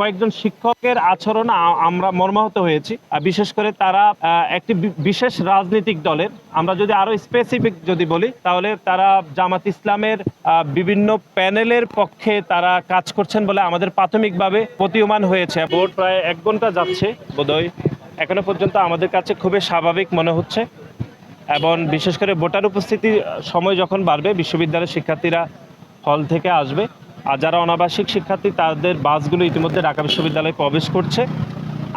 কয়েকজন শিক্ষকের আচরণ আমরা মর্মাহত হয়েছি বিশেষ করে তারা একটি বিশেষ রাজনৈতিক দলের। আমরা যদি আরও স্পেসিফিক যদি বলি, তাহলে তারা জামাত ইসলামের বিভিন্ন প্যানেলের পক্ষে তারা কাজ করছেন বলে আমাদের প্রাথমিকভাবে প্রতীয়মান হয়েছে। ভোট প্রায় এক ঘণ্টা যাচ্ছে বোধহয়। এখনও পর্যন্ত আমাদের কাছে খুবই স্বাভাবিক মনে হচ্ছে। এবং বিশেষ করে ভোটার উপস্থিতি সময় যখন বাড়বে, বিশ্ববিদ্যালয়ের শিক্ষার্থীরা হল থেকে আসবে। আর যারা অনাবাসিক শিক্ষার্থী, তাদের বাসগুলো ইতিমধ্যে ঢাকা বিশ্ববিদ্যালয়ে প্রবেশ করছে।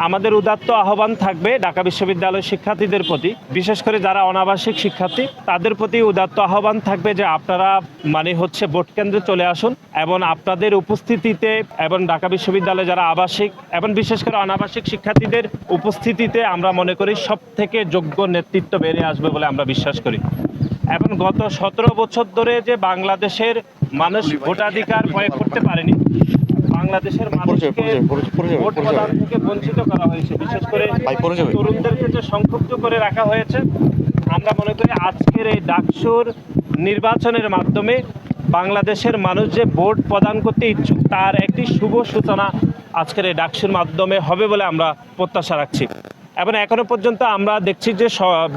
আমাদের উদাত্ত আহ্বান থাকবে ঢাকা বিশ্ববিদ্যালয়ের শিক্ষার্থীদের প্রতি। বিশেষ করে যারা অনাবাসিক শিক্ষার্থী, তাদের প্রতি উদাত্ত আহ্বান থাকবে যে আপনারা মানে হচ্ছে ভোট কেন্দ্রে চলে আসুন এবং আপনাদের উপস্থিতিতে এবং ঢাকা বিশ্ববিদ্যালয়ে যারা আবাসিক এবং বিশেষ করে অনাবাসিক শিক্ষার্থীদের উপস্থিতিতে আমরা মনে করি সব থেকে যোগ্য নেতৃত্ব বেড়ে আসবে বলে আমরা বিশ্বাস করি। এবং গত সতেরো বছর ধরে যে বাংলাদেশের মানুষ ভোটাধিকার প্রয়োগ করতে পারেনি বাংলাদেশের মানুষকে ভোট। প্রদান থেকে বঞ্চিত করা হয়েছে বিশেষ করে তরুণদেরকে যে সংক্ষুব্ধ করে রাখা হয়েছে। আমরা মনে করি আজকের এই ডাকসুর নির্বাচনের মাধ্যমে বাংলাদেশের মানুষ যে ভোট প্রদান করতে ইচ্ছুক তার একটি শুভ সূচনা আজকের এই ডাকসুর মাধ্যমে হবে বলে আমরা প্রত্যাশা রাখছি। এবং এখনও পর্যন্ত আমরা দেখছি যে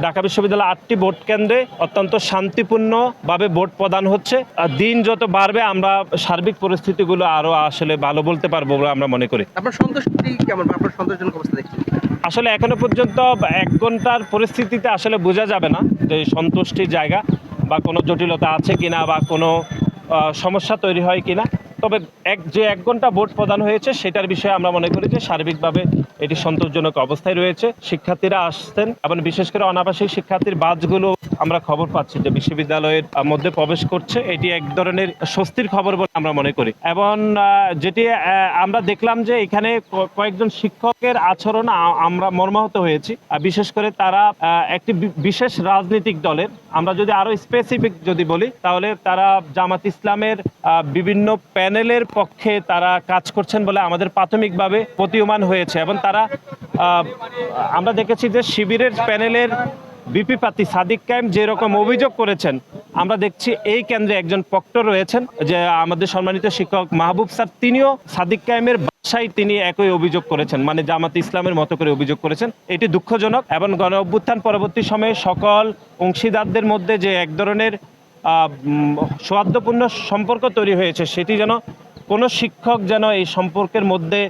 ঢাকা বিশ্ববিদ্যালয় আটটি ভোট কেন্দ্রে অত্যন্ত শান্তিপূর্ণভাবে ভোট প্রদান হচ্ছে। আর দিন যত বাড়বে আমরা সার্বিক পরিস্থিতিগুলো আরও আসলে ভালো বলতে পারব বলে আমরা মনে করি। আপনার সন্তুষ্টি কেমন? আপনার সন্তোষজনক অবস্থা দেখছেন আসলে এখনও পর্যন্ত এক ঘণ্টার পরিস্থিতিতে আসলে বোঝা যাবে না যে সন্তুষ্টির জায়গা বা কোনো জটিলতা আছে কিনা বা কোনো সমস্যা তৈরি হয় কিনা। তবে এক যে এক ঘণ্টা ভোট প্রদান হয়েছে, সেটার বিষয়ে আমরা মনে করি যে সার্বিকভাবে এটি সন্তোষজনক অবস্থায় রয়েছে। শিক্ষার্থীরা আসছেন এবং বিশেষ করে অনাবাসিক শিক্ষার্থীর বাসগুলো আমরা খবর পাচ্ছি যে বিশ্ববিদ্যালয়ের মধ্যে প্রবেশ করছে। এটি এক ধরনের স্বস্তির খবর বলে আমরা মনে করি। এবং যেটি আমরা দেখলাম যে এখানে কয়েকজন শিক্ষকের আচরণ আমরা মর্মাহত হয়েছি। বিশেষ করে তারা একটি বিশেষ রাজনৈতিক দলের। আমরা যদি আরও স্পেসিফিক যদি বলি, তাহলে তারা জামাত ইসলামের বিভিন্ন প্যানেলের পক্ষে তারা কাজ করছেন বলে আমাদের প্রাথমিকভাবে প্রতীয়মান হয়েছে এবং তারা আমরা দেখেছি যে শিবিরের প্যানেলের বিপি পাতি সাদিক কায়েম যেরকম অভিযোগ করেছেন, আমরা দেখছি এই কেন্দ্রে একজন প্রক্টর রয়েছেন, যে আমাদের সম্মানিত শিক্ষক মাহবুব স্যার, তিনিও সাদিক কায়েমের বাসায় তিনি একই অভিযোগ করেছেন মানে জামাত ইসলামের মতো করে অভিযোগ করেছেন। এটি দুঃখজনক এবং গণ অভ্যুত্থান পরবর্তী সময়ে সকল অংশীদারদের মধ্যে যে এক ধরনের সৌহার্দ্যপূর্ণ সম্পর্ক তৈরি হয়েছে। সেটি যেন কোনো শিক্ষক যেন এই সম্পর্কের মধ্যে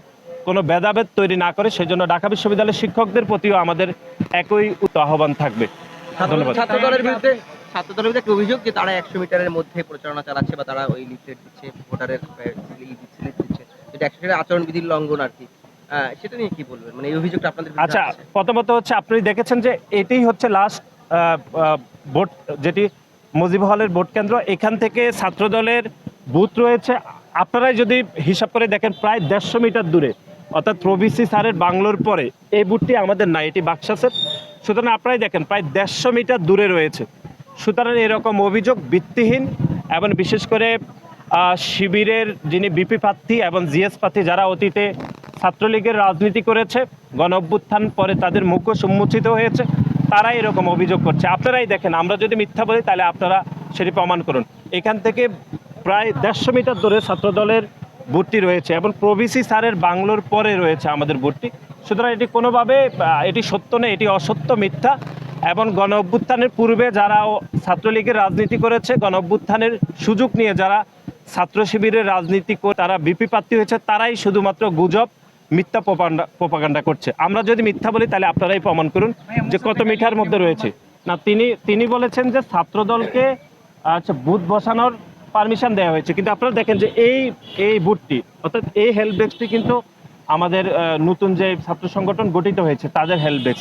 কোনো ভেদাভেদ তৈরি না করে সেজন্য ঢাকা বিশ্ববিদ্যালয়ের শিক্ষকদের প্রতিও আমাদের একই আহ্বান থাকবে। ধন্যবাদ। ছাত্র বিরুদ্ধে ছাত্র বিরুদ্ধে একটা অভিযোগ যে তারা একশো মিটারের মধ্যে প্রচারণা চালাচ্ছে বা তারা ওই লিফলেট দিচ্ছে ভোটারের দিচ্ছে যেটা একশো মিটার আচরণবিধির লঙ্ঘন আর কি। সেটা নিয়ে কি বলবেন? মানে এই অভিযোগটা আপনাদের আচ্ছা প্রথমত হচ্ছে আপনি দেখেছেন যে এটাই হচ্ছে লাস্ট ভোট যেটি মুজিব হলের ভোট কেন্দ্র, এখান থেকে ছাত্র দলের বুথ রয়েছে। আপনারাই যদি হিসাব করে দেখেন, প্রায় দেড়শো মিটার দূরে, অর্থাৎ প্রবিসি স্যারের বাংলোর পরে, এই বুথটি আমাদের নাই এটি বাক্সাসের সুতরাং আপনারাই দেখেন, প্রায় দেড়শো মিটার দূরে রয়েছে। সুতরাং এরকম অভিযোগ ভিত্তিহীন এবং বিশেষ করে শিবিরের যিনি বিপি প্রার্থী এবং জিএস প্রার্থী, যারা অতীতে ছাত্রলীগের রাজনীতি করেছে গণ অভ্যুত্থান পরে তাদের মুখোশ উন্মোচিত হয়েছে। তারাই এরকম অভিযোগ করছে। আপনারাই দেখেন, আমরা যদি মিথ্যা বলি, তাহলে আপনারা সেটি প্রমাণ করুন। এখান থেকে প্রায় দেড়শো মিটার দূরে ছাত্রদলের বুটটি রয়েছে এবং প্রভিসি স্যারের বাংলোর পরে রয়েছে আমাদের বুটটি সুতরাং এটি কোনোভাবে এটি সত্য নয়, এটি অসত্য মিথ্যা এবং গণ অভ্যুত্থানের পূর্বে যারা ছাত্রলীগের রাজনীতি করেছে গণ অভ্যুত্থানের সুযোগ নিয়ে যারা ছাত্র শিবিরের রাজনীতি করে, তারা বিপি প্রার্থী হয়েছে, তারাই শুধুমাত্র গুজব মিথ্যা প্রপাগান্ডা করছে। আমরা যদি মিথ্যা বলি, তাহলে আপনারাই প্রমাণ করুন যে কত মিঠার মধ্যে রয়েছে। না, তিনি তিনি বলেছেন যে ছাত্রদলকে আচ্ছা বুথ বসানোর পারমিশন দেওয়া হয়েছে। কিন্তু আপনারা দেখেন যে এই এই বুথটি, অর্থাৎ এই হেল্প ডেস্কটি কিন্তু আমাদের নতুন যে ছাত্র সংগঠন গঠিত হয়েছে, তাদের হেল্প ডেস্ক